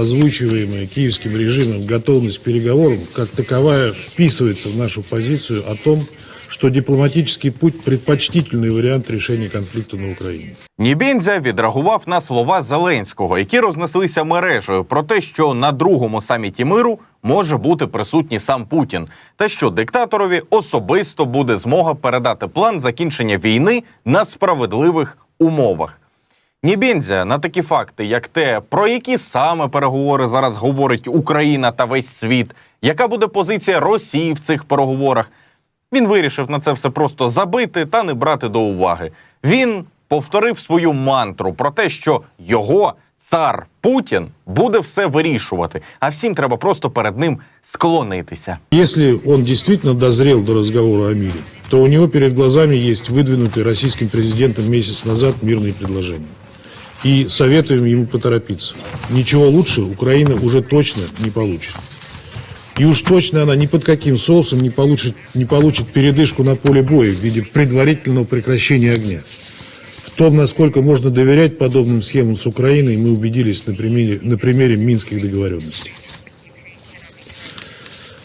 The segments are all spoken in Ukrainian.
Озвучиваемая киевским режимом готовность к переговорам как таковая вписывается в нашу позицию о том, что дипломатический путь – предпочтительный вариант решения конфликта на Украине. Нібінзя відреагував на слова Зеленського, які рознеслися мережею про те, що на другому саміті миру може бути присутній сам Путін, та що диктаторові особисто буде змога передати план закінчення війни на справедливих умовах. Нібінзя на такі факти, як те, про які саме переговори зараз говорить Україна та весь світ, яка буде позиція Росії в цих переговорах, він вирішив на це все просто забити та не брати до уваги. Він повторив свою мантру про те, що його цар Путін буде все вирішувати, а всім треба просто перед ним склонитися. Если он действительно дозрел до разговора о мире, то у него перед глазами есть выдвинутые российским президентом месяц назад мирные предложения. И советуем ему поторопиться. Ничего лучше Украина уже точно не получит. И уж точно она ни под каким соусом не получит, не получит передышку на поле боя в виде предварительного прекращения огня. В том, насколько можно доверять подобным схемам с Украиной, мы убедились на примере, на примере минских договоренностей.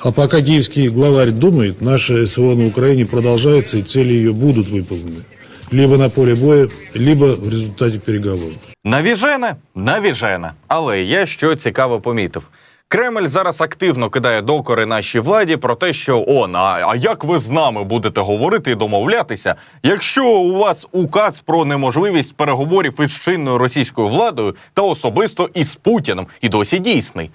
А пока киевский главарь думает, наша СВО на Украине продолжается и цели ее будут выполнены. Либо на поле боя, либо в результате переговоров. Навіжене, навіжене. Але я що цікаво помітив. Кремль зараз активно кидає докори нашій владі про те, що он, а, а як ви з нами будете говорити і домовлятися, якщо у вас указ про неможливість переговорів із чинною російською владою та особисто із Путіним і досі дійсний?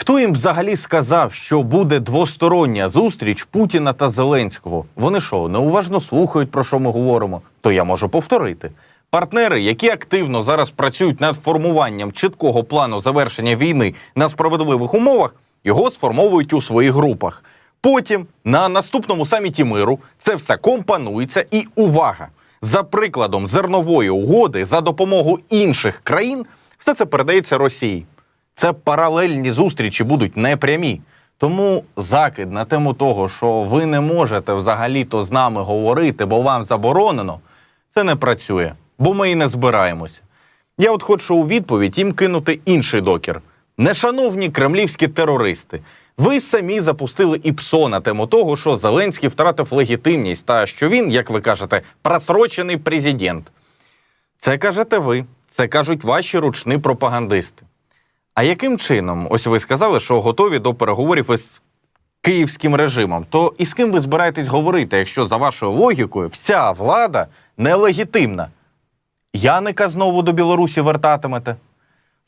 Хто їм взагалі сказав, що буде двостороння зустріч Путіна та Зеленського? Вони що, неуважно слухають, про що ми говоримо? То я можу повторити. Партнери, які активно зараз працюють над формуванням чіткого плану завершення війни на справедливих умовах, його сформовують у своїх групах. Потім на наступному саміті миру це все компонується і увага! За прикладом зернової угоди за допомогою інших країн все це передається Росії. Це паралельні зустрічі будуть непрямі. Тому закид на тему того, що ви не можете взагалі-то з нами говорити, бо вам заборонено, це не працює, бо ми і не збираємося. Я от хочу у відповідь їм кинути інший докір. Нешановні кремлівські терористи, ви самі запустили ІПСО на тему того, що Зеленський втратив легітимність та що він, як ви кажете, просрочений президент. Це кажете ви, це кажуть ваші ручні пропагандисти. А яким чином, ось ви сказали, що готові до переговорів із київським режимом, то і з ким ви збираєтесь говорити, якщо за вашою логікою вся влада нелегітимна? Яника знову до Білорусі вертатимете?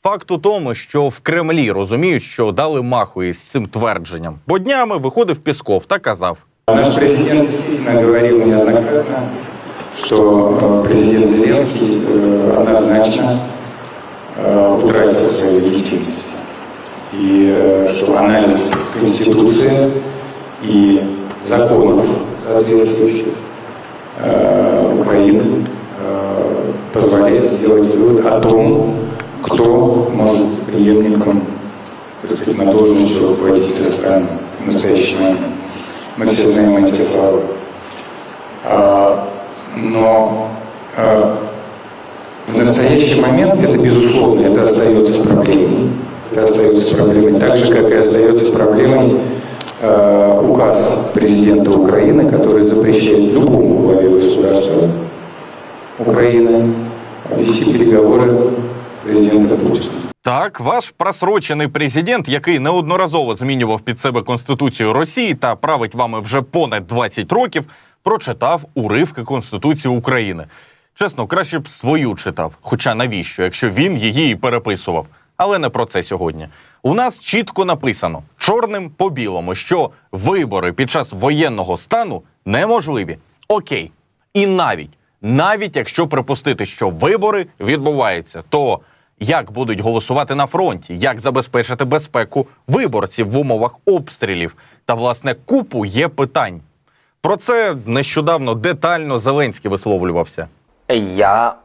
Факт у тому, що в Кремлі розуміють, що дали маху із цим твердженням. Бо днями виходив Пісков та казав: Наш президент действительно говорил неоднократно, что э, президент Зеленский э, однозначно э, утратил свою легитимность. И э, что анализ Конституции и законов соответствующих э, Украины позволяет сделать вывод о том, кто может быть преемником так сказать, на должности руководителя страны в настоящий момент. Мы все знаем эти слова. А, Но настоящий момент это, безусловно, это остается проблемой. Это остается проблемой, так же, как и остается проблемой э, указ президента Украины, который запрещает любому главе государства Украины вести переговоры с президентом Путиным. Так, ваш просрочений президент, який неодноразово змінював під себе конституцію Росії та править вами вже понад 20 років, прочитав уривки Конституції України. Чесно, краще б свою читав. Хоча навіщо, якщо він її і переписував. Але не про це сьогодні. У нас чітко написано чорним по білому, що вибори під час воєнного стану неможливі. Окей. І навіть, навіть якщо припустити, що вибори відбуваються, то як будуть голосувати на фронті, як забезпечити безпеку виборців в умовах обстрілів та власне купу є питань. Про це нещодавно детально Зеленський висловлювався. Я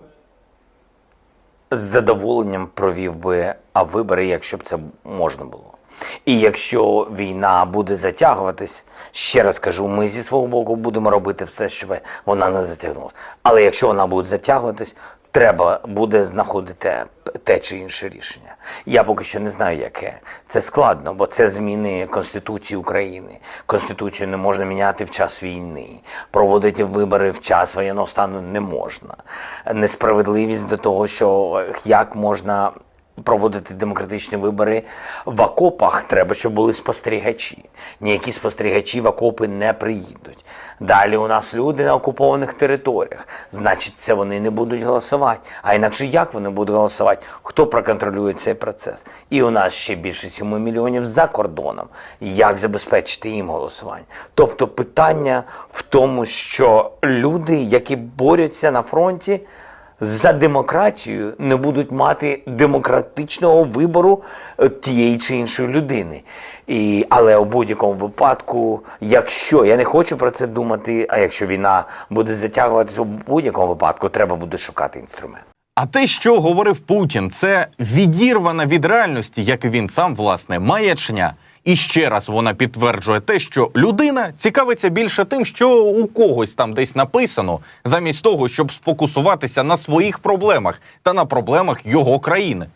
з задоволенням провів би а вибори, якщо б це можна було. І якщо війна буде затягуватись, ще раз кажу, ми зі свого боку будемо робити все, щоб вона не затягнулася. Але якщо вона буде затягуватись, треба буде знаходити те чи інше рішення. Я поки що не знаю, яке. Це складно, бо це зміни Конституції України. Конституцію не можна міняти в час війни. Проводити вибори в час воєнного стану не можна. Несправедливість до того, що як можна проводити демократичні вибори в окопах, треба, щоб були спостерігачі. Ніякі спостерігачі в окопи не приїдуть. Далі у нас люди на окупованих територіях. Значить, це вони не будуть голосувати. А інакше як вони будуть голосувати? Хто проконтролює цей процес? І у нас ще більше 7 мільйонів за кордоном. Як забезпечити їм голосування? Тобто питання в тому, що люди, які борються на фронті, за демократію не будуть мати демократичного вибору е, тієї чи іншої людини. І, але у будь-якому випадку, якщо я не хочу про це думати, а якщо війна буде затягуватися, у будь-якому випадку треба буде шукати інструмент. А те, що говорив Путін, це відірвана від реальності, як він сам, власне, маячня. І ще раз вона підтверджує те, що людина цікавиться більше тим, що у когось там десь написано, замість того, щоб сфокусуватися на своїх проблемах та на проблемах його країни.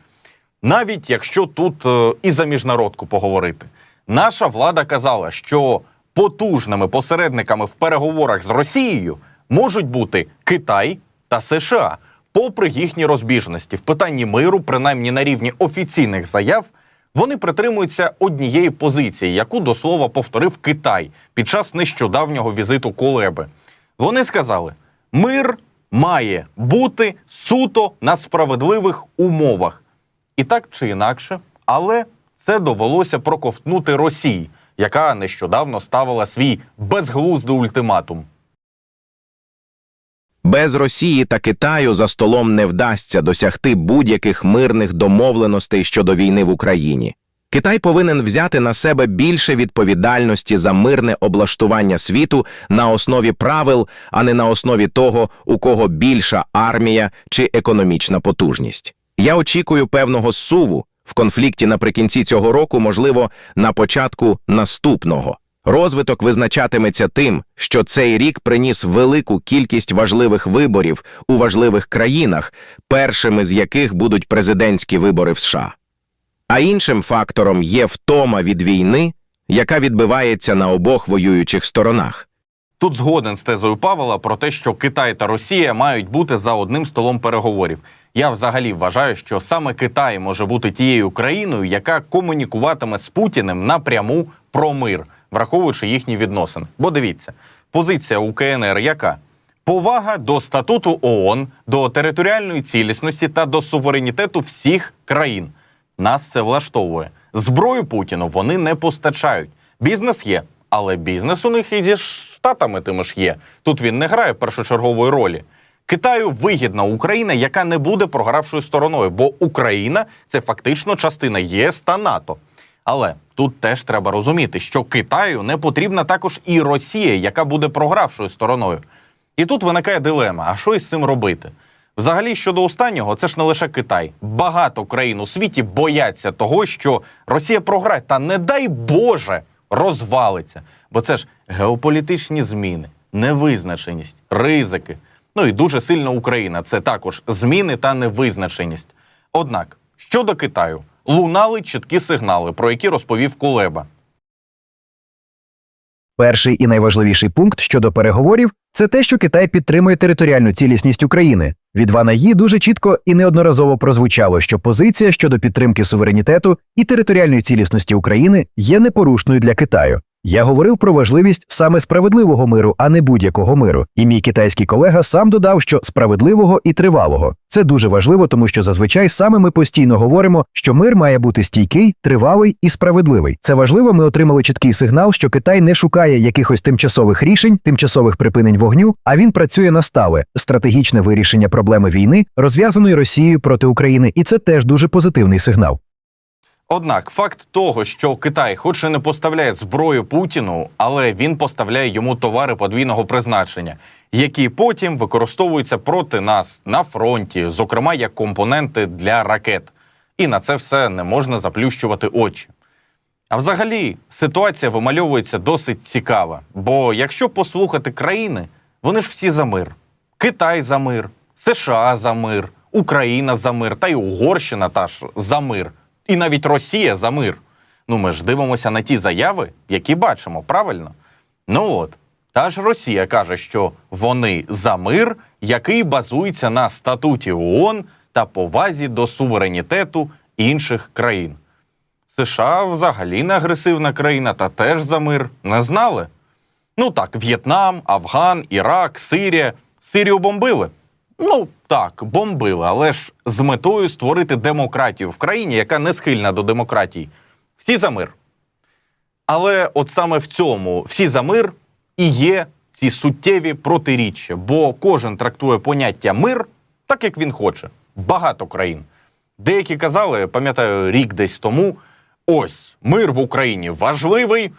Навіть якщо тут е, і за міжнародку поговорити, наша влада казала, що потужними посередниками в переговорах з Росією можуть бути Китай та США, попри їхні розбіжності в питанні миру, принаймні на рівні офіційних заяв. Вони притримуються однієї позиції, яку до слова повторив Китай під час нещодавнього візиту Колеби. Вони сказали: мир має бути суто на справедливих умовах. І так чи інакше, але це довелося проковтнути Росії, яка нещодавно ставила свій безглуздий ультиматум. Без Росії та Китаю за столом не вдасться досягти будь-яких мирних домовленостей щодо війни в Україні. Китай повинен взяти на себе більше відповідальності за мирне облаштування світу на основі правил, а не на основі того, у кого більша армія чи економічна потужність. Я очікую певного суву в конфлікті наприкінці цього року, можливо, на початку наступного. Розвиток визначатиметься тим, що цей рік приніс велику кількість важливих виборів у важливих країнах, першими з яких будуть президентські вибори в США. А іншим фактором є втома від війни, яка відбивається на обох воюючих сторонах. Тут згоден з тезою Павла про те, що Китай та Росія мають бути за одним столом переговорів. Я взагалі вважаю, що саме Китай може бути тією країною, яка комунікуватиме з Путіним напряму про мир, враховуючи їхні відносини. Бо дивіться, позиція у КНР яка? Повага до статуту ООН, до територіальної цілісності та до суверенітету всіх країн. Нас це влаштовує. Зброю Путіну вони не постачають. Бізнес є, але бізнес у них і зі штатами тими ж є. Тут він не грає першочергової ролі. Китаю вигідна Україна, яка не буде програвшою стороною, бо Україна це фактично частина ЄС та НАТО. Але тут теж треба розуміти, що Китаю не потрібна також і Росія, яка буде програвшою стороною. І тут виникає дилема: а що із цим робити? Взагалі, щодо останнього, це ж не лише Китай. Багато країн у світі бояться того, що Росія програє, та не дай Боже розвалиться. Бо це ж геополітичні зміни, невизначеність, ризики. Ну і дуже сильна Україна. Це також зміни та невизначеність. Однак, щодо Китаю, лунали чіткі сигнали, про які розповів Кулеба. Перший і найважливіший пункт щодо переговорів це те, що Китай підтримує територіальну цілісність України. Від Вана Ї дуже чітко і неодноразово прозвучало, що позиція щодо підтримки суверенітету і територіальної цілісності України є непорушною для Китаю. Я говорив про важливість саме справедливого миру, а не будь-якого миру. І мій китайський колега сам додав, що справедливого і тривалого. Це дуже важливо, тому що зазвичай саме ми постійно говоримо, що мир має бути стійкий, тривалий і справедливий. Це важливо. Ми отримали чіткий сигнал, що Китай не шукає якихось тимчасових рішень, тимчасових припинень вогню, а він працює на стале стратегічне вирішення проблеми війни, розв'язаної Росією проти України, і це теж дуже позитивний сигнал. Однак факт того, що Китай, хоч і не поставляє зброю Путіну, але він поставляє йому товари подвійного призначення, які потім використовуються проти нас на фронті, зокрема як компоненти для ракет. І на це все не можна заплющувати очі. А взагалі ситуація вимальовується досить цікава. Бо якщо послухати країни, вони ж всі за мир. Китай за мир, США за мир, Україна за мир, та й Угорщина та ж за мир, і навіть Росія за мир. Ну, ми ж дивимося на ті заяви, які бачимо, правильно? Ну от, та ж Росія каже, що вони за мир, який базується на статуті ООН та повазі до суверенітету інших країн. США взагалі не агресивна країна та теж за мир. Не знали? Ну так, В'єтнам, Афган, Ірак, Сирія. Сирію бомбили. Ну так, бомбили, але ж з метою створити демократію в країні, яка не схильна до демократії. Всі за мир. Але от саме в цьому всі за мир і є ці суттєві протиріччя, бо кожен трактує поняття мир так, як він хоче. Багато країн. Деякі казали, пам'ятаю, рік десь тому: ось мир в Україні важливий,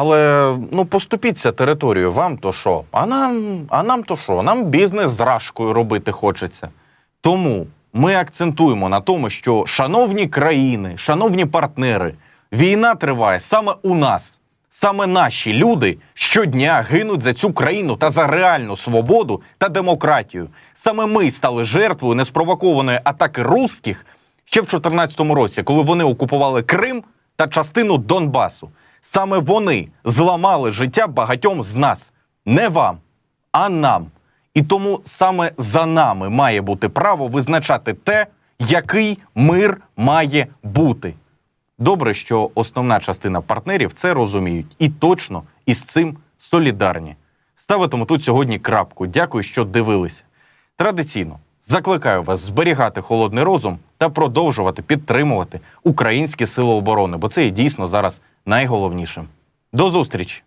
але ну поступіться територію, вам то що? А нам, а нам то що? Нам бізнес з рашкою робити хочеться. Тому ми акцентуємо на тому, що шановні країни, шановні партнери, війна триває саме у нас. Саме наші люди щодня гинуть за цю країну та за реальну свободу та демократію. Саме ми стали жертвою неспровокованої атаки русських ще в 2014 році, коли вони окупували Крим та частину Донбасу. Саме вони зламали життя багатьом з нас. Не вам, а нам. І тому саме за нами має бути право визначати те, який мир має бути. Добре, що основна частина партнерів це розуміють і точно із цим солідарні. Ставитиму тут сьогодні крапку. Дякую, що дивилися. Традиційно закликаю вас зберігати холодний розум та продовжувати підтримувати українські сили оборони, бо це є дійсно зараз найголовнішим. До зустрічі!